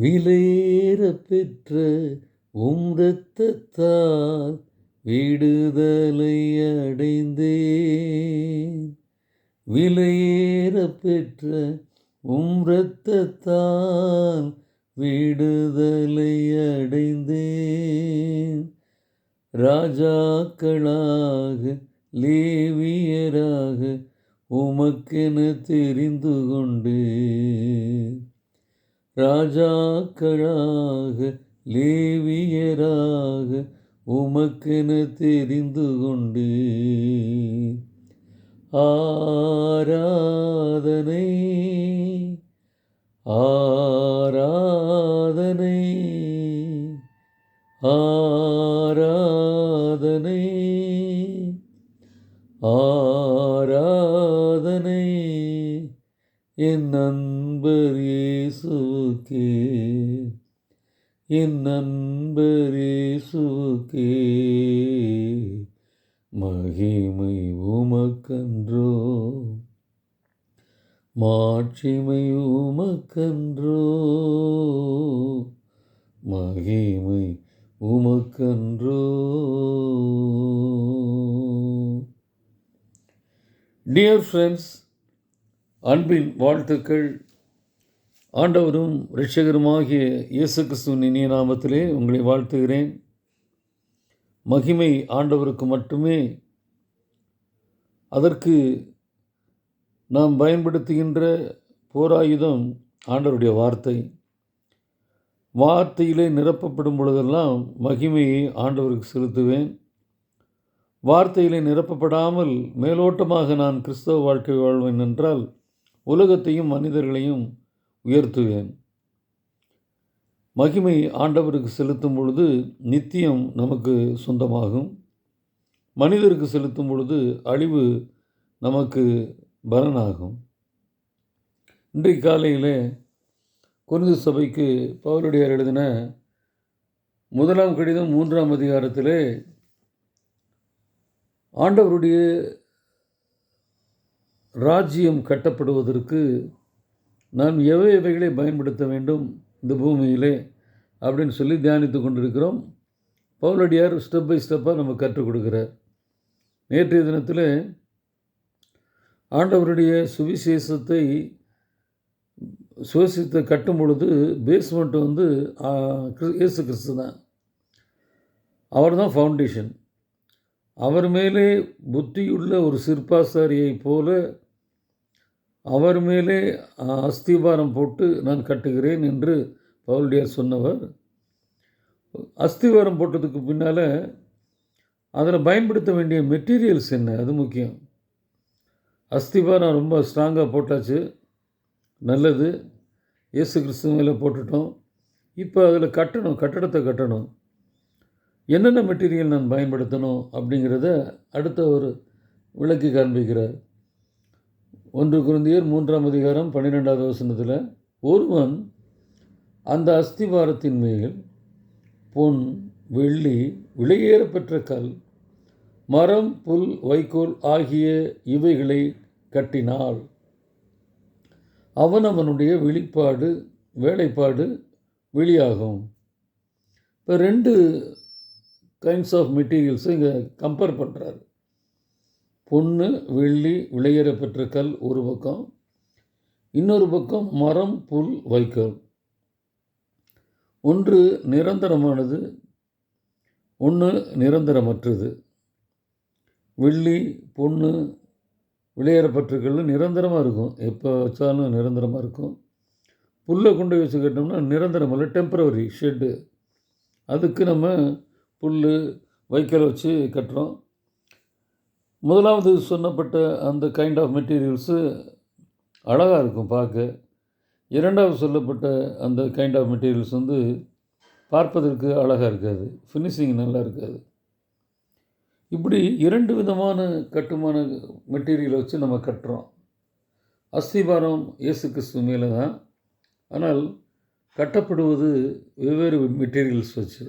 விலையேற பெற்ற உம் இரத்தத்தால் விடுதலை அடைந்தேன். விலையேற பெற்ற உம் இரத்தத்தால் விடுதலை அடைந்தேன். ராஜாக்களாக லேவியராக உமக்கென தெரிந்து கொண்டேன். ராஜாக்களாக லேவியராக உமக்கென தெரிந்து கொண்டு ஆராதனை ஆ இயேசுக்கே. என் நண்பர் இயேசுக்கே. மகிமை உமக்கன்றோ. மாட்சிமை உமக்கன்றோ. மகிமை உமக்கன்றோ. டியர் ஃப்ரெண்ட்ஸ் அன்பின் வாழ்த்துக்கள். ஆண்டவரும் இரட்சகருமாகிய இயேசு கிறிஸ்துவின் இனிய நாமத்திலே உங்களை வாழ்த்துகிறேன். மகிமை ஆண்டவருக்கு மட்டுமே. அதற்கு நாம் பயன்படுத்துகின்ற போராயுதம் ஆண்டவருடைய வார்த்தை. வார்த்தையிலே நிரப்பப்படும் பொழுதெல்லாம் மகிமையை ஆண்டவருக்கு செலுத்துவேன். வார்த்தையிலே நிரப்பப்படாமல் மேலோட்டமாக நான் கிறிஸ்தவ வாழ்க்கை வாழ்வேன் என்றால் உலகத்தையும் மனிதர்களையும் உயர்த்துவேன். மகிமை ஆண்டவருக்கு செலுத்தும் பொழுது நித்தியம் நமக்கு சொந்தமாகும். மனிதருக்கு செலுத்தும் பொழுது அழிவு நமக்கு பலனாகும் இன்றைக்கு காலையில் குறிந்து சபைக்கு பவுலடியார் எழுதின முதலாம் கடிதம் மூன்றாம் அதிகாரத்திலே ஆண்டவருடைய ராஜ்யம் கட்டப்படுவதற்கு நாம் எவை எவைகளை பயன்படுத்த வேண்டும் இந்த பூமியிலே அப்படின்னு சொல்லி தியானித்து கொண்டிருக்கிறோம். பவுலடியார் ஸ்டெப் பை ஸ்டெப்பாக நம்ம கற்றுக் கொடுக்குறார். நேற்றைய தினத்தில் ஆண்டவருடைய சுவிசேஷத்தை சுவிசேஷத்தை கட்டும் பொழுது பேஸ்மெண்ட் வந்து இயேசு கிறிஸ்து தான். அவர் தான் ஃபவுண்டேஷன் அவர் மேலே புத்தியுள்ள ஒரு சிற்பாசாரியைப் போல அவர் மேலே அஸ்திபாரம் போட்டு நான் கட்டுகிறேன் என்று பவுல்டியார் சொன்னவர். அஸ்திவாரம் போட்டதுக்கு பின்னால் அதில் பயன்படுத்த வேண்டிய மெட்டீரியல்ஸ் என்ன? அது முக்கியம். அஸ்திபாரம் ரொம்ப ஸ்ட்ராங்காக போட்டாச்சு. நல்லது. இயேசு கிறிஸ்து மேலே போட்டுட்டோம். இப்போ அதில் கட்டணும் கட்டடத்தை கட்டணும். என்னென்ன மெட்டீரியல் நான் பயன்படுத்தணும் அப்படிங்கிறத அடுத்த ஒரு விளக்கி காண்பிக்கிறார். ஒன்று குருந்தியர் மூன்றாம் அதிகாரம் பன்னிரெண்டாவது வசனத்தில் ஒருவன் அந்த அஸ்திவாரத்தின் மேல் பொன் வெள்ளி விலையேறப்பெற்ற கல் மரம் புல் வைக்கோல் ஆகிய இவைகளை கட்டினால் அவன் அவனுடைய வெளிப்பாடு வேலைப்பாடு வெளியாகும். இப்போ ரெண்டு கைண்ட்ஸ் ஆஃப் மெட்டீரியல்ஸும் இங்கே கம்பேர் பண்ணுறாரு பொண்ணு வெள்ளி விளையற பெற்ற கல் ஒரு பக்கம். இன்னொரு பக்கம் மரம் புல் வைக்கோல். ஒன்று நிரந்தரமானது ஒன்று நிரந்தரமற்றது. வெள்ளி பொண்ணு விளையாடப்பட்ட நிரந்தரமாக இருக்கும். எப்போ வச்சாலும் நிரந்தரமாக இருக்கும். புல்லை கொண்டு வச்சு கட்டோம்னா நிரந்தரம் இல்லை டெம்பரவரி ஷெட்டு அதுக்கு நம்ம புல் வைக்கோல் வச்சு கட்டுறோம். முதலாவது சொன்னப்பட்ட அந்த கைண்ட் ஆஃப் மெட்டீரியல்ஸு அழகாக இருக்கும் பார்க்க. இரண்டாவது சொல்லப்பட்ட அந்த கைண்ட் ஆஃப் மெட்டீரியல்ஸ் வந்து பார்ப்பதற்கு அழகாக இருக்காது. ஃபினிஷிங் நல்லா இருக்காது. இப்படி இரண்டு விதமான கட்டுமான மெட்டீரியலை வச்சு நம்ம கட்டுறோம். அஸ்திபாரம் இயேசு கிறிஸ்து மேலே தான் ஆனால் கட்டப்படுவது வெவ்வேறு மெட்டீரியல்ஸ் வச்சு.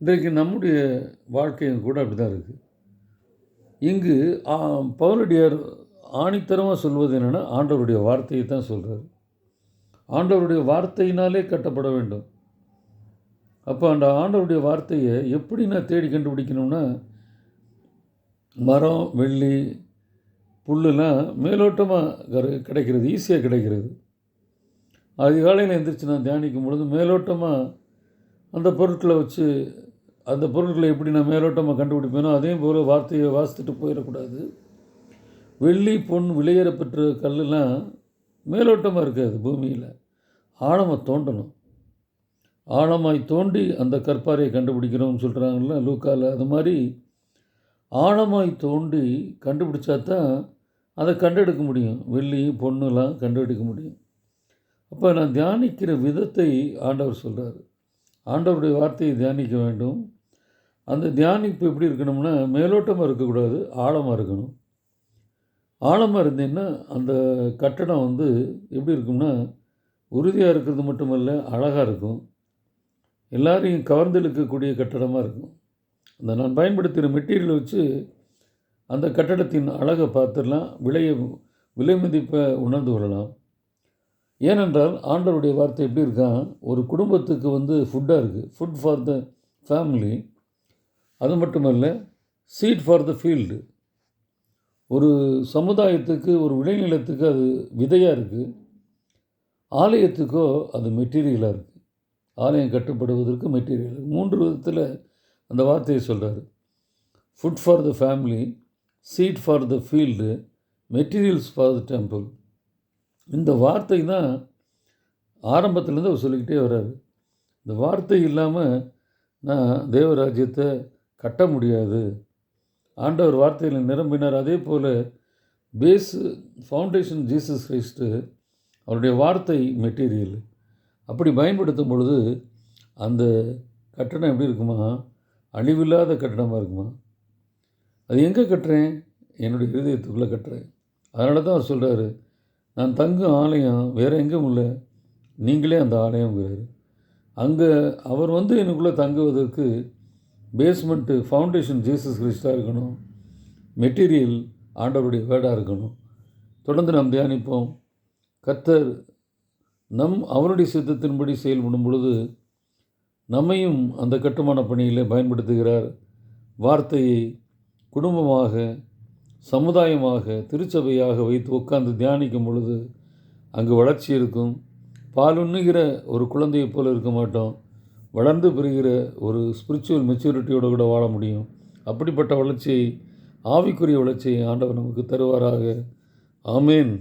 இன்றைக்கு நம்முடைய வாழ்க்கையும் கூட அப்படி தான் இருக்குது இங்கு பவுலடியார் ஆணித்தரமாக சொல்வது என்னென்னா ஆண்டவருடைய வார்த்தையை தான் சொல்கிறார் ஆண்டவருடைய வார்த்தையினாலே கட்டப்பட வேண்டும். அப்போ அந்த ஆண்டவருடைய வார்த்தையை எப்படி நான் தேடி கண்டுபிடிக்கணும்னா மரம் வெள்ளி புல்லுலாம் மேலோட்டமாக கிடைக்கிறது ஈஸியாக கிடைக்கிறது. அதிகாலையில் எழுந்திரிச்சு நான் தியானிக்கும் பொழுது மேலோட்டமாக அந்த பொருட்களை வச்சு அந்த பொருட்களை எப்படி நான் மேலோட்டமாக கண்டுபிடிப்பேனோ அதே போல் வார்த்தையை வாசித்துட்டு போயிடக்கூடாது. வெள்ளி பொன் விலையேறப்பெற்ற கல்லுலாம் மேலோட்டமாக இருக்காது பூமியில். ஆழமாக தோண்டணும். ஆழமாய் தோண்டி அந்த கற்பாறையை கண்டுபிடிக்கிறோம்னு சொல்கிறாங்கல்ல லூக்காவில் அது மாதிரி ஆழமாய் தோண்டி கண்டுபிடிச்சா தான் அதை கண்டெடுக்க முடியும். வெள்ளி பொண்ணுலாம் கண்டெடுக்க முடியும். அப்போ நான் தியானிக்கிற விதத்தை ஆண்டவர் சொல்கிறார் ஆண்டவருடைய வார்த்தையை தியானிக்க வேண்டும். அந்த தியானிப்பு எப்படி இருக்கணும்னா மேலோட்டமாக இருக்கக்கூடாது ஆழமாக இருக்கணும். ஆழமாக இருந்தீங்கன்னா அந்த கட்டடம் வந்து எப்படி இருக்கும்னா உறுதியாக இருக்கிறது மட்டுமல்ல அழகாக இருக்கும். எல்லாரையும் கவர்ந்தெழுக்கக்கூடிய கட்டடமாக இருக்கும். அந்த நான் பயன்படுத்துகிற மெட்டீரியலை வச்சு அந்த கட்டடத்தின் அழகை பார்த்துடலாம் விலையை விலை மதிப்பை உணர்ந்து கொள்ளலாம். ஏனென்றால் ஆண்டவருடைய வார்த்தை எப்படி இருக்கான் ஒரு குடும்பத்துக்கு வந்து ஃபுட்டாக இருக்குது ஃபுட் ஃபார் த ஃபேமிலி அது மட்டுமல்ல சீட் ஃபார் த ஃபீல்டு ஒரு சமுதாயத்துக்கு ஒரு விளைநிலத்துக்கு அது விதையாக இருக்குது ஆலயத்துக்கோ அது மெட்டீரியலாக இருக்குது ஆலயம் கட்டுப்படுவதற்கு மெட்டீரியல் மூன்று விதத்தில் அந்த வார்த்தையை சொல்கிறாரு food for the family seed for the field materials for the temple இந்த வார்த்தை தான் ஆரம்பத்துலேருந்து அவர் சொல்லிக்கிட்டே வர்றாரு. இந்த வார்த்தை இல்லாமல் நான் தேவராஜ்யத்தை கட்ட முடியாது. ஆண்டவர் வார்த்தையில் நிரம்பினார். அதே போல் பேஸு ஃபவுண்டேஷன் ஜீசஸ் கிரைஸ்ட்டு அவருடைய வார்த்தை மெட்டீரியல் அப்படி பயன்படுத்தும் பொழுது அந்த கட்டணம் எப்படி இருக்குமா? அழிவில்லாத கட்டணமாக இருக்குமா? அது எங்கே கட்டுறேன்? என்னுடைய இருதயத்துக்குள்ளே கட்டுறேன். அதனால தான் அவர் சொல்கிறாரு நான் தங்கும் ஆலயம் வேறு எங்கேயும் இல்லை. நீங்களே அந்த ஆலயங்கிறாரு அங்கே அவர் வந்து எனக்குள்ளே தங்குவதற்கு பேஸ்மெண்ட்டு ஃபவுண்டேஷன் ஜீசஸ் கிறிஸ்டாக இருக்கணும். மெட்டீரியல் ஆண்டவருடைய வேர்டாக இருக்கணும். தொடர்ந்து நாம் தியானிப்போம். கத்தர் நம் அவருடைய சித்தத்தின்படி செயல்படும் பொழுது நம்மையும் அந்த கட்டுமான பணியில் பயன்படுத்துகிறார். வார்த்தையை குடும்பமாக சமுதாயமாக திருச்சபையாக வைத்து உட்கார்ந்து தியானிக்கும் பொழுது அங்கு வளர்ச்சி இருக்கும். பால் உண்ணுகிற ஒரு குழந்தையைப் போல இருக்க மாட்டோம். வளர்ந்து பெறுகிற ஒரு ஸ்பிரிச்சுவல் மெச்சூரிட்டியோடு கூட வாழ முடியும். அப்படிப்பட்ட வளர்ச்சியை ஆவிக்குரிய வளர்ச்சியை ஆண்டவர் நமக்கு தருவாராக. ஆமேன்.